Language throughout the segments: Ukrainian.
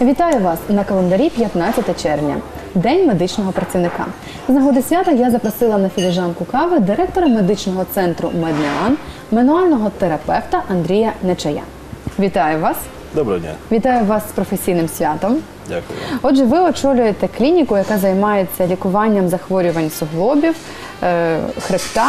Вітаю вас на календарі 15 червня, День медичного працівника. З нагоди свята я запросила на філіжанку кави директора медичного центру Меднеан, мануального терапевта Андрія Нечая. Вітаю вас! Доброго дня, Вітаю вас з професійним святом. дякую. Отже, ви очолюєте клініку, яка займається лікуванням захворювань суглобів, е, хребта,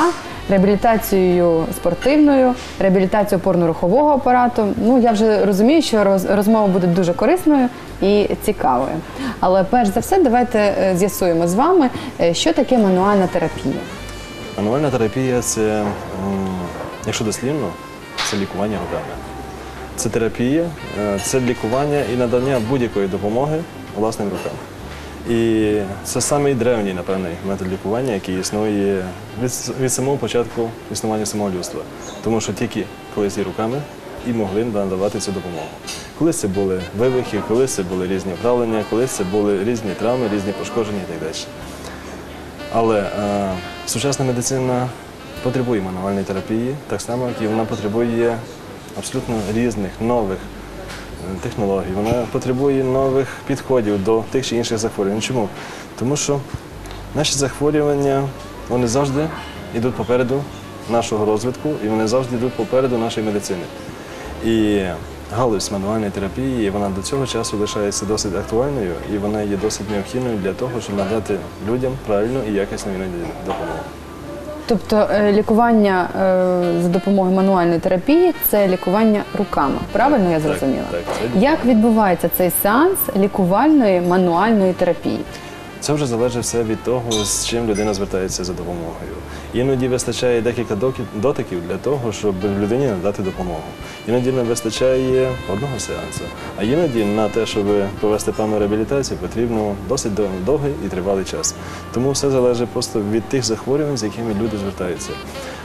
реабілітацією спортивною, реабілітацією опорно-рухового апарату. Ну я вже розумію, що роз- розмова буде дуже корисною і цікавою. Але перш за все, давайте е, з'ясуємо з вами, е, що таке мануальна терапія. Мануальна терапія це, якщо дослівно, це лікування руками. Це терапія, е, це лікування і надання будь-якої допомоги власним рукам. І це самий древній, напевне, метод лікування, який існує від, від самого початку існування самого людства. Тому що тільки колись і руками і могли надавати цю допомогу. Колись це були вивихи, колись це були різні вправлення, колись це були різні травми, різні пошкодження і так далі. Але е, сучасна медицина потребує мануальної терапії, так само, як і вона потребує абсолютно різних нових технологій. Вона потребує нових підходів до тих чи інших захворювань. Чому? Тому що наші захворювання вони завжди йдуть попереду нашого розвитку і вони завжди йдуть попереду нашої медицини. І галузь мануальної терапії вона до цього часу лишається досить актуальною і вона є досить необхідною для того, щоб надати людям правильну і якісну допомогу. Тобто е, лікування е, за допомогою мануальної терапії це лікування руками. Правильно я зрозуміла? так, так, Як відбувається цей сеанс лікувальної мануальної терапії? Це вже залежить все від того, з чим людина звертається за допомогою. Іноді вистачає декілька дотиків для того, щоб людині надати допомогу. Іноді не вистачає одного сеансу. А іноді на те, щоб провести певну реабілітацію, потрібно досить дов- довгий і тривалий час. Тому все залежить просто від тих захворювань, з якими люди звертаються.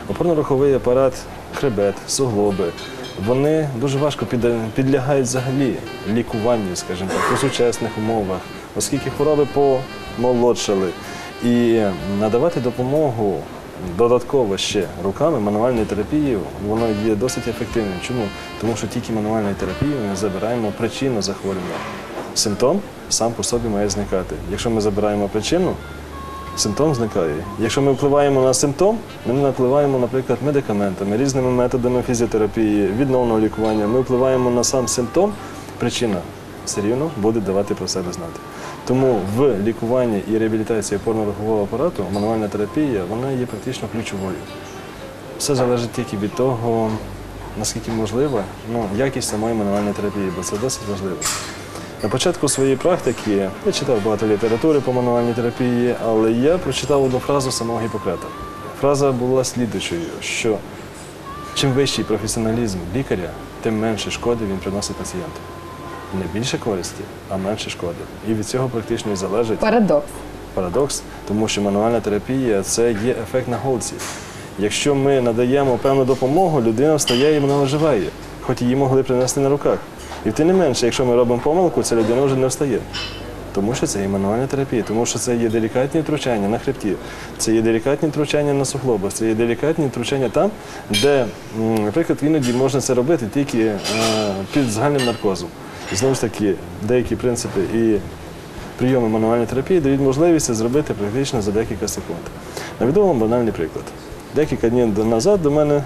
Опорно-руховий апарат, хребет, суглоби. Вони дуже важко підлягають взагалі лікуванню, скажімо так, у сучасних умовах, оскільки хвороби помолодшали. І надавати допомогу додатково ще руками мануальної терапії, воно є досить ефективним. Чому? Тому що тільки мануальною терапією ми забираємо причину захворювання. Симптом сам по собі має зникати. Якщо ми забираємо причину, симптом зникає. Якщо ми впливаємо на симптом, ми впливаємо, наприклад, медикаментами, різними методами фізіотерапії, відновного лікування. Ми впливаємо на сам симптом, причина все рівно буде давати про себе знати. Тому в лікуванні і реабілітації опорно-рухового апарату мануальна терапія вона є практично ключовою. Все залежить тільки від того, наскільки можлива ну, якість самої мануальної терапії, бо це досить важливо. На початку своєї практики я читав багато літератури по мануальній терапії, але я прочитав одну фразу самого Гіппократа. Фраза була слідуючою, що чим вищий професіоналізм лікаря, тим менше шкоди він приносить пацієнту. Не більше користі, а менше шкоди. І від цього практично і залежить Парадокс. парадокс, тому що мануальна терапія це є ефект на голці. Якщо ми надаємо певну допомогу, людина встає і вона оживає, хоч її могли принести на руках. І тим не менше, якщо ми робимо помилку, ця людина вже не встає. Тому що це є мануальна терапія, тому що це є делікатні втручання на хребті, це є делікатні втручання на суглобах, це є делікатні втручання там, де, наприклад, іноді можна це робити тільки е, під загальним наркозом. Знову ж таки, деякі принципи і прийоми мануальної терапії дають можливість це зробити практично за декілька секунд. Наведу вам банальний приклад. Декілька днів назад до мене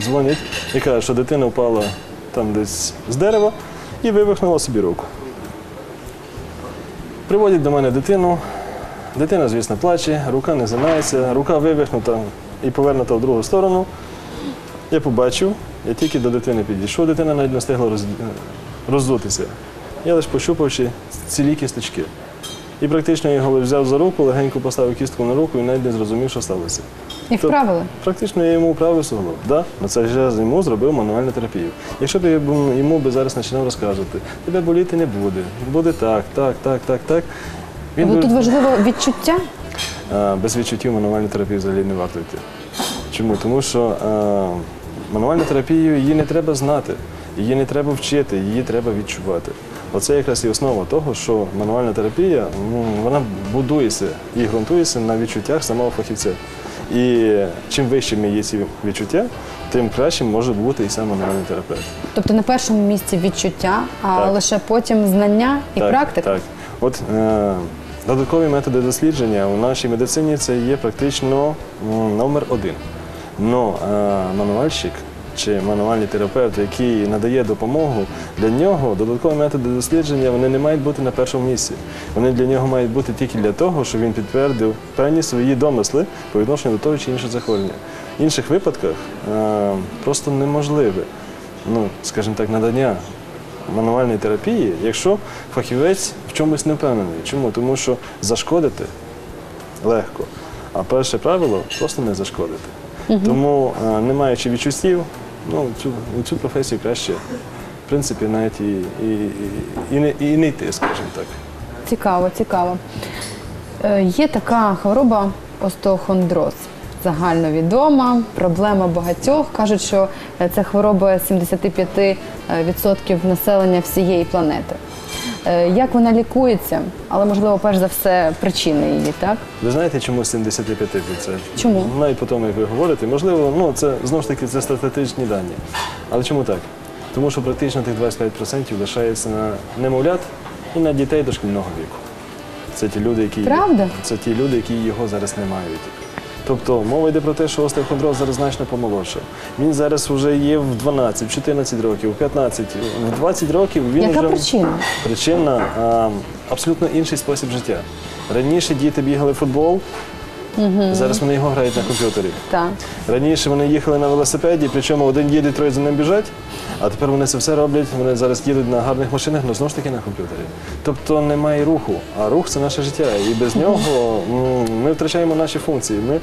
дзвонять і кажуть, що дитина впала там десь з дерева і вивихнула собі руку. Приводять до мене дитину. Дитина, звісно, плаче, рука не займається, рука вивихнута і повернута в другу сторону. Я побачив, я тільки до дитини підійшов, дитина навіть не встигла роз... роздутися. Я лише пощупавши цілі кісточки. І практично його взяв за руку, легенько поставив кістку на руку і навіть не зрозумів, що сталося. І вправили. Практично я йому вправив суглоб. Да? На це ж я йому зробив мануальну терапію. Якщо б я йому би зараз починав розказувати, тебе боліти не буде, буде так, так, так, так, так. Бо би- тут важливо відчуття. а, без відчуттів мануальну терапію взагалі не варто йти. Чому? Тому що а, мануальну терапію її не треба знати, її не треба вчити, її треба відчувати. Оце якраз і основа того, що мануальна терапія ну, вона будується і ґрунтується на відчуттях самого фахівця. І чим вищими є ці відчуття, тим кращим може бути і сам мануальний терапевт. Тобто на першому місці відчуття, а Так. лише потім знання і так, практика. Так. От е, додаткові методи дослідження у нашій медицині це є практично номер один. Но е, мануальщик чи мануальний терапевт, який надає допомогу, для нього додаткові методи дослідження вони не мають бути на першому місці. Вони для нього мають бути тільки для того, щоб він підтвердив певні свої домисли по відношенню до того чи іншого захворювання. В інших випадках е, просто неможливе, ну, скажімо так, надання мануальної терапії, якщо фахівець в чомусь не впевнений. Чому? Тому що зашкодити легко. А перше правило просто не зашкодити. Тому, е, не маючи відчуттів, ну, цю, у цю професію краще, в принципі, навіть і, і, і, не, і не йти, скажімо так. Цікаво, цікаво. Е, Є така хвороба остеохондроз. Загальновідома, проблема багатьох. Кажуть, що е, це хвороба 75% населення всієї планети. Е, Як вона лікується, але можливо, перш за все, причини її, так? Ви знаєте, чому 75%? Чому? Навіть по тому, як ви говорите, можливо, ну це знову ж таки це статистичні дані. Але чому так? Тому що практично тих 25% лишається на немовлят і на дітей дошкільного віку. Це ті люди, які Правда? це ті люди, які його зараз не мають. Тобто мова йде про те, що остеохондроз зараз значно помолодшив. Він зараз вже є в 12, в 14 років, в 15, в 20 років він Яка вже причина? Причина а, абсолютно інший спосіб життя. Раніше діти бігали в футбол, зараз вони його грають на комп'ютері. Так. Раніше вони їхали на велосипеді, причому один їде, троє за ним біжать, а тепер вони це все роблять. Вони зараз їдуть на гарних машинах, але знову ж таки на комп'ютері. Тобто немає руху, а рух це наше життя. І без нього ну, ми втрачаємо наші функції. Ми,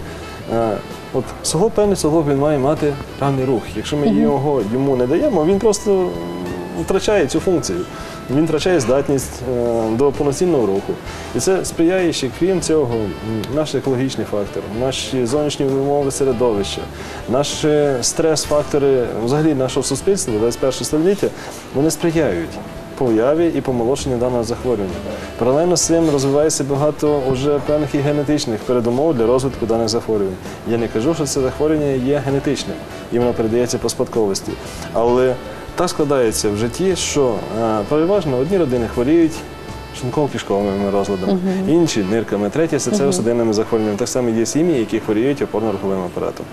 е, от суглоб, певний суглоб він має мати певний рух. Якщо ми його йому не даємо, він просто втрачає цю функцію. Він втрачає здатність е, до повноцінного руху. І це сприяє ще, крім цього, наш екологічний фактор, наші зовнішні умови середовища, наші стрес-фактори взагалі нашого суспільства 21 століття, вони сприяють появі і помолодшенню даного захворювання. Паралельно з цим розвивається багато вже певних і генетичних передумов для розвитку даних захворювань. Я не кажу, що це захворювання є генетичним і воно передається по спадковості. Але так складається в житті, що е, переважно одні родини хворіють шлунково-кишковими розладами, інші нирками, треті серцево-судинними захворюваннями. Так само є сім'ї, які хворіють опорно-руховим апаратом.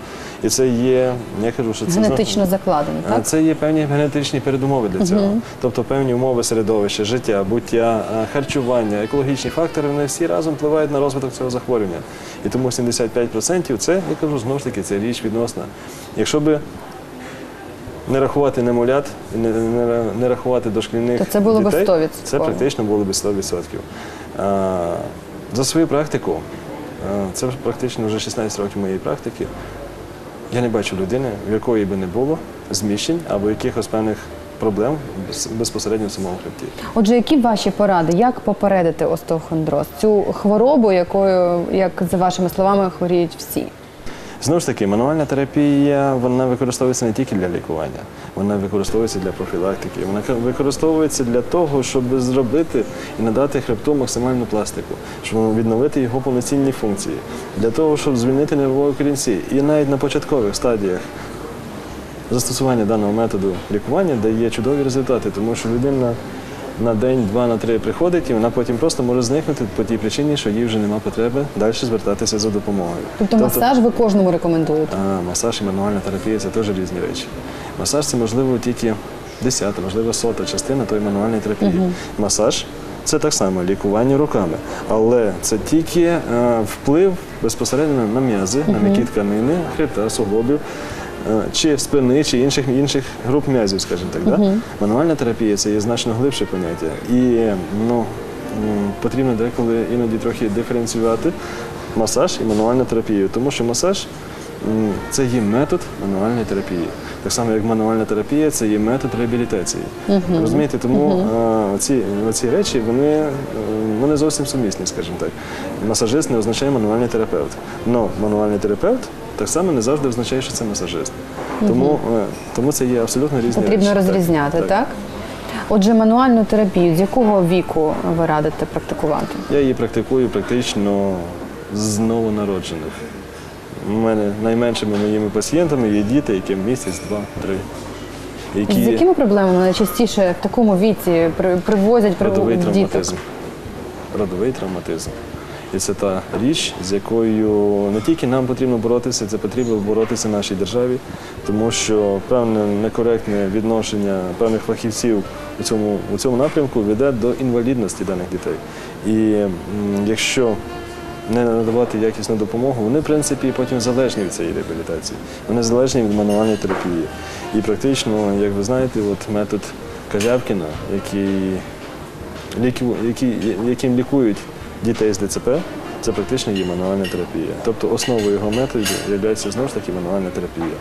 І це є, я кажу, що це Генетично закладено, а так? Це є певні генетичні передумови для цього. Тобто певні умови середовища, життя, буття, а, харчування, екологічні фактори, вони всі разом впливають на розвиток цього захворювання. І тому 75% це, я кажу, знову ж таки, це річ відносна. Якщо би не рахувати немовлят, не, не, не рахувати дошкільних То це було би дітей, 100%. Це практично було б 100%. А, за свою практику, а, це практично вже 16 років моєї практики, я не бачу людини, в якої би не було зміщень або якихось певних проблем без- безпосередньо в самому хребті. Отже, які ваші поради, як попередити остеохондроз? Цю хворобу, якою, як за вашими словами, хворіють всі? Знову ж таки, мануальна терапія вона використовується не тільки для лікування, вона використовується для профілактики, вона використовується для того, щоб зробити і надати хребту максимальну пластику, щоб відновити його повноцінні функції, для того, щоб звільнити нервові корінці. І навіть на початкових стадіях застосування даного методу лікування дає чудові результати, тому що людина на день, два, на три приходить, і вона потім просто може зникнути по тій причині, що їй вже нема потреби далі звертатися за допомогою. Тобто масаж ви кожному рекомендуєте? А, масаж і мануальна терапія це теж різні речі. Масаж це можливо тільки десята, можливо, сота частина тої мануальної терапії. Масаж це так само лікування руками, але це тільки е, вплив безпосередньо на м'язи, на м'які тканини, хребта, суглобів. Е, Чи спини, чи інших інших груп м'язів, скажімо так. Да? Мануальна терапія це є значно глибше поняття. І ну, м, потрібно деколи іноді трохи диференціювати масаж і мануальну терапію, тому що масаж Це є метод мануальної терапії. Так само, як мануальна терапія, це є метод реабілітації. Розумієте, тому а, ці, ці речі вони, е, вони зовсім сумісні, скажімо так. Масажист не означає мануальний терапевт. Но мануальний терапевт так само не завжди означає, що це масажист. Тому, е, тому це є абсолютно різні Потрібно речі. розрізняти, так? Отже, мануальну терапію з якого віку ви радите практикувати? Я її практикую практично з новонароджених. У мене найменшими моїми пацієнтами є діти, яким місяць, два, три. Які... З якими проблемами найчастіше в такому віці при- привозять при- Родовий діток? травматизм. Родовий травматизм. І це та річ, з якою не тільки нам потрібно боротися, це потрібно боротися нашій державі, тому що певне некоректне відношення певних фахівців у цьому, у цьому напрямку веде до інвалідності даних дітей. І м, якщо не надавати якісну допомогу, вони, в принципі, потім залежні від цієї реабілітації. Вони залежні від мануальної терапії. І практично, як ви знаєте, от метод Козявкіна, який які, яким лікують дітей з ДЦП, це практично є мануальна терапія. Тобто основою його методу є знову ж таки мануальна терапія.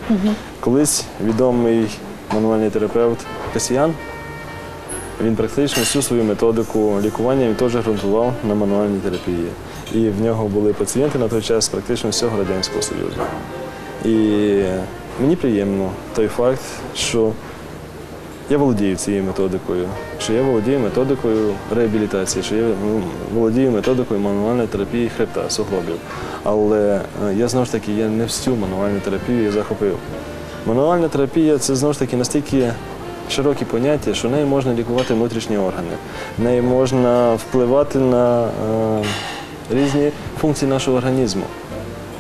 Колись відомий мануальний терапевт Касіян, він практично всю свою методику лікування він теж ґрунтував на мануальній терапії. І в нього були пацієнти на той час практично всього Радянського Союзу. І мені приємно той факт, що я володію цією методикою, що я володію методикою реабілітації, що я ну, володію методикою мануальної терапії хребта, суглобів. Але е, я знову ж таки я не всю мануальну терапію захопив. Мануальна терапія це знову ж таки настільки широкі поняття, що нею можна лікувати внутрішні органи, нею можна впливати на е, різні функції нашого організму.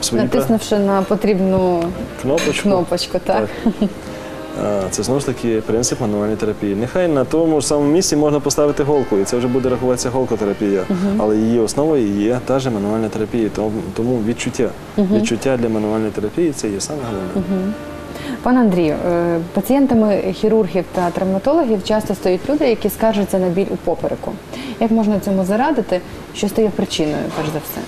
Свої Натиснувши на потрібну кнопочку. кнопочку, так? Е, Це знову ж таки принцип мануальної терапії. Нехай на тому ж самому місці можна поставити голку, і це вже буде рахуватися голкотерапія. Але її основою є та ж мануальна терапія. Тому- відчуття. Відчуття для мануальної терапії це є саме головне. Пане Андрію, е, пацієнтами хірургів та травматологів часто стають люди, які скаржаться на біль у попереку. Як можна цьому зарадити? Що стає причиною, перш за все?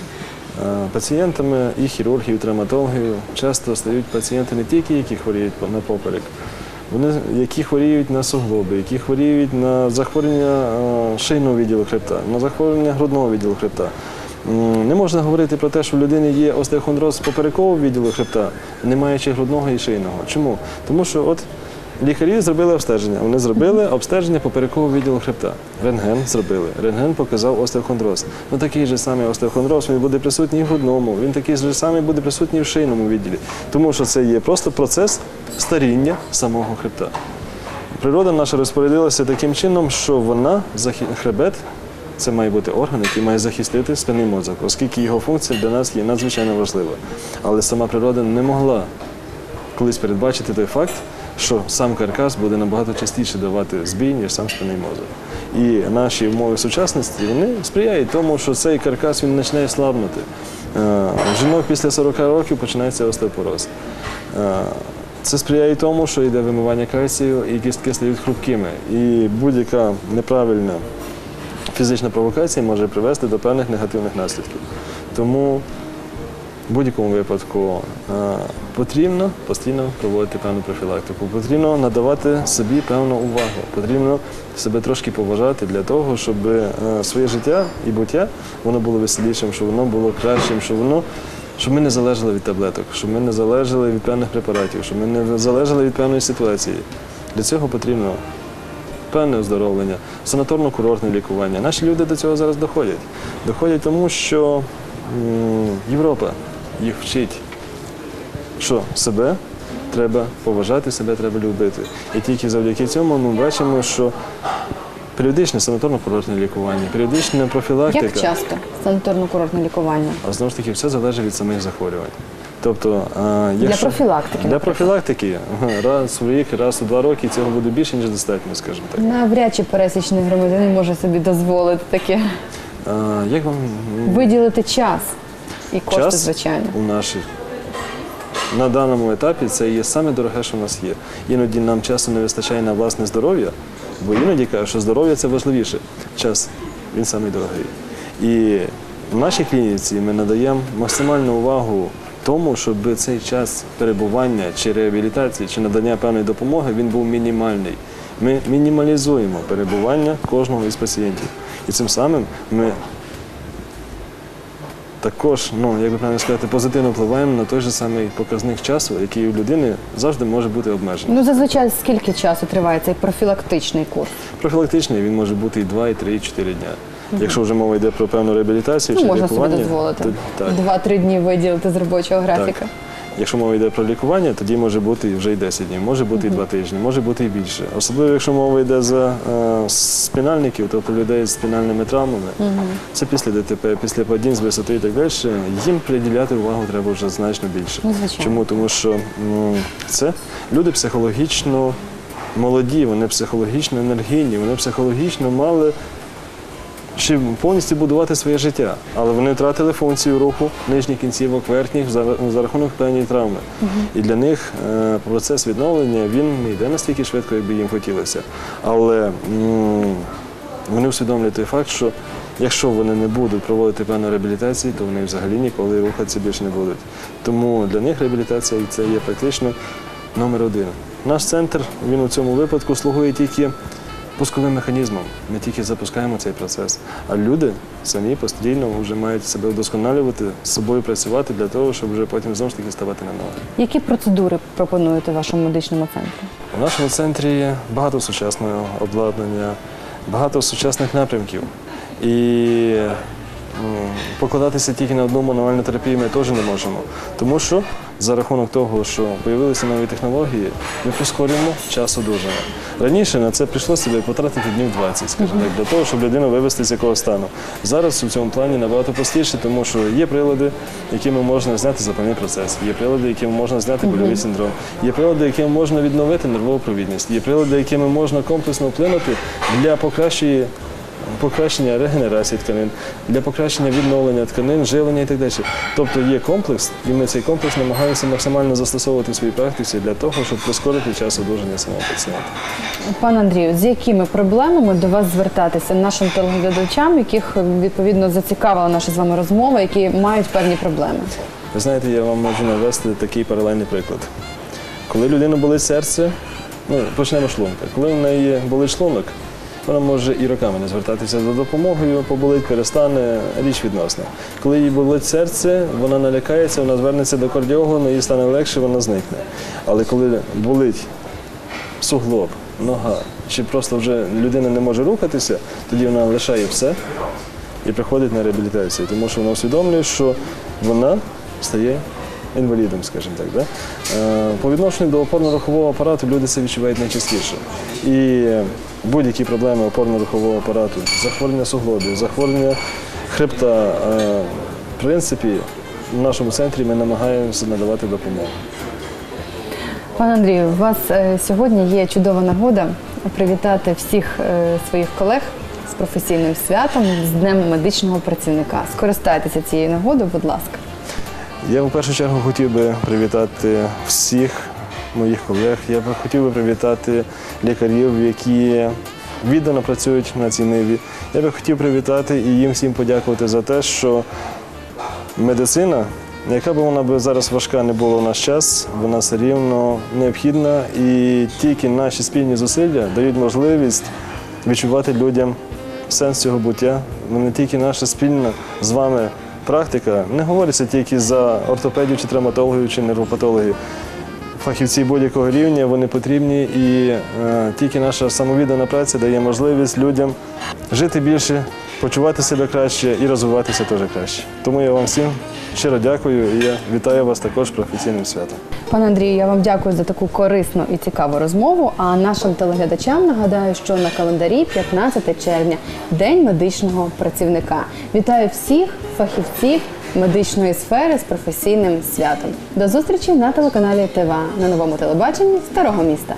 Е, Пацієнтами і хірургів, і травматологів часто стають пацієнти не тільки, які хворіють на поперек, вони, які хворіють на суглоби, які хворіють на захворювання е, шийного відділу хребта, на захворювання грудного відділу хребта. Не можна говорити про те, що в людини є остеохондроз поперекового відділу хребта, не маючи грудного і шийного. Чому? Тому що от лікарі зробили обстеження. Вони зробили обстеження поперекового відділу хребта. Рентген зробили. Рентген показав остеохондроз. Ну такий же самий остеохондроз він буде присутній в грудному, він такий же самий буде присутній в шийному відділі. Тому що це є просто процес старіння самого хребта. Природа наша розпорядилася таким чином, що вона хребет. Це має бути орган, який має захистити спинний мозок, оскільки його функція для нас є надзвичайно важлива. Але сама природа не могла колись передбачити той факт, що сам каркас буде набагато частіше давати збій, ніж сам спинний мозок. І наші умови сучасності вони сприяють тому, що цей каркас він починає слабнути. Е, жінок після 40 років починається остеопороз. Е, Це сприяє тому, що йде вимивання кальцію і кістки стають хрупкими. І будь-яка неправильна фізична провокація може привести до певних негативних наслідків. Тому в будь-якому випадку е, потрібно постійно проводити певну профілактику, потрібно надавати собі певну увагу, потрібно себе трошки поважати для того, щоб е, своє життя і буття воно було веселішим, щоб воно було кращим, щоб воно. Щоб ми не залежали від таблеток, щоб ми не залежали від певних препаратів, щоб ми не залежали від певної ситуації. Для цього потрібно певне оздоровлення, санаторно-курортне лікування. Наші люди до цього зараз доходять. Доходять тому, що Європа їх вчить, що себе треба поважати, себе треба любити. І тільки завдяки цьому ми бачимо, що періодичне санаторно-курортне лікування, періодична профілактика. Як часто санаторно-курортне лікування? А знову ж таки, все залежить від самих захворювань. Тобто, а, якщо... профілактики, Для профілактики раз в рік, раз у два роки цього буде більше, ніж достатньо, скажімо так. Навряд чи пересічний громадянин може собі дозволити таке. А, як вам Виділити час і кошти, час звичайно. у наших на даному етапі це є саме дороге, що в нас є. Іноді нам часу не вистачає на власне здоров'я, бо іноді кажуть, що здоров'я це важливіше. Час він самий дорогий. І в нашій клініці ми надаємо максимальну увагу тому, щоб цей час перебування чи реабілітації, чи надання певної допомоги він був мінімальний. Ми мінімалізуємо перебування кожного із пацієнтів. І цим самим ми також, ну як би правильно сказати, позитивно впливаємо на той же самий показник часу, який у людини завжди може бути обмежений. Ну зазвичай скільки часу триває цей профілактичний курс? Профілактичний він може бути і 2, і 3, і 4 дня. Якщо вже мова йде про певну реабілітацію Ну, чи можна собі лікування, дозволити то так. два-три дні виділити з робочого графіка. Якщо мова йде про лікування, тоді може бути вже і 10 днів, може бути і 2 тижні, може бути і більше. Особливо, якщо мова йде за е, спінальників, тобто людей з спінальними травмами, це після ДТП, після падінь з висоти і так далі, їм приділяти увагу треба вже значно більше. Ну. Чому? Тому що це люди психологічно молоді, вони психологічно енергійні, вони психологічно мали ще повністю будувати своє життя, але вони втратили функцію руху нижніх кінцівок, верхніх за, рахунок певної травми. І для них е, процес відновлення він не йде настільки швидко, як би їм хотілося. Але вони усвідомлюють той факт, що якщо вони не будуть проводити певну реабілітацію, то вони взагалі ніколи рухатися більше не будуть. Тому для них реабілітація це є практично номер один. Наш центр він у цьому випадку слугує тільки пусковим механізмом. Ми тільки запускаємо цей процес. А люди самі постійно вже мають себе вдосконалювати, з собою працювати для того, щоб вже потім знову ж таки ставати на ноги. Які процедури пропонуєте в вашому медичному центрі? У нашому центрі багато сучасного обладнання, багато сучасних напрямків. І покладатися тільки на одну мануальну терапію ми теж не можемо. Тому що за рахунок того, що з'явилися нові технології, ми прискорюємо час одужання. Раніше на це прийшлося себе потратити днів 20, скажімо так, для того, щоб людину вивести з якого стану. Зараз у цьому плані набагато простіше, тому що є прилади, якими можна зняти запальний процес, є прилади, якими можна зняти больовий синдром, є прилади, якими можна відновити нервову провідність, є прилади, якими можна комплексно вплинути для покращення покращення регенерації тканин, для покращення відновлення тканин, живлення і так далі. Тобто є комплекс, і ми цей комплекс намагаємося максимально застосовувати в своїй практиці для того, щоб прискорити час одужання самого пацієнта. Пане Андрію, з якими проблемами до вас звертатися нашим телеглядачам, яких відповідно зацікавила наша з вами розмова, які мають певні проблеми? Ви знаєте, я вам можу навести такий паралельний приклад. Коли людина болить серце, ну почнемо шлунка. Коли в неї болить шлунок, вона може і роками не звертатися за допомогою, поболить, перестане річ відносна. Коли їй болить серце, вона налякається, вона звернеться до кардіологу, їй стане легше, вона зникне. Але коли болить суглоб, нога, чи просто вже людина не може рухатися, тоді вона лишає все і приходить на реабілітацію, тому що вона усвідомлює, що вона стає інвалідом, скажімо так. Да? Е, По відношенню до опорно-рухового апарату люди це відчувають найчастіше. І будь-які проблеми опорно-рухового апарату, захворювання суглобів, захворювання хребта, е, в принципі, в нашому центрі ми намагаємося надавати допомогу. Пане Андрію, у вас е, сьогодні є чудова нагода привітати всіх своїх колег з професійним святом, з Днем медичного працівника. Скористайтеся цією нагодою, будь ласка. Я в першу чергу хотів би привітати всіх моїх колег. Я би хотів би привітати лікарів, які віддано працюють на цій ниві. Я би хотів привітати і їм всім подякувати за те, що медицина, яка б вона зараз важка не була в наш час, вона все рівно необхідна, і тільки наші спільні зусилля дають можливість відчувати людям сенс цього буття. Не тільки наша спільна з вами практика, не говориться тільки за ортопедів чи травматологів чи нервопатологів. Фахівці будь-якого рівня вони потрібні, і е, тільки наша самовіддана праця дає можливість людям жити більше, почувати себе краще і розвиватися теж краще. Тому я вам всім щиро дякую і я вітаю вас також професійним святом. Пане Андрію, я вам дякую за таку корисну і цікаву розмову. А нашим телеглядачам нагадаю, що на календарі 15 червня День медичного працівника. Вітаю всіх фахівців медичної сфери з професійним святом. До зустрічі на телеканалі ТВА на новому телебаченні Старого міста.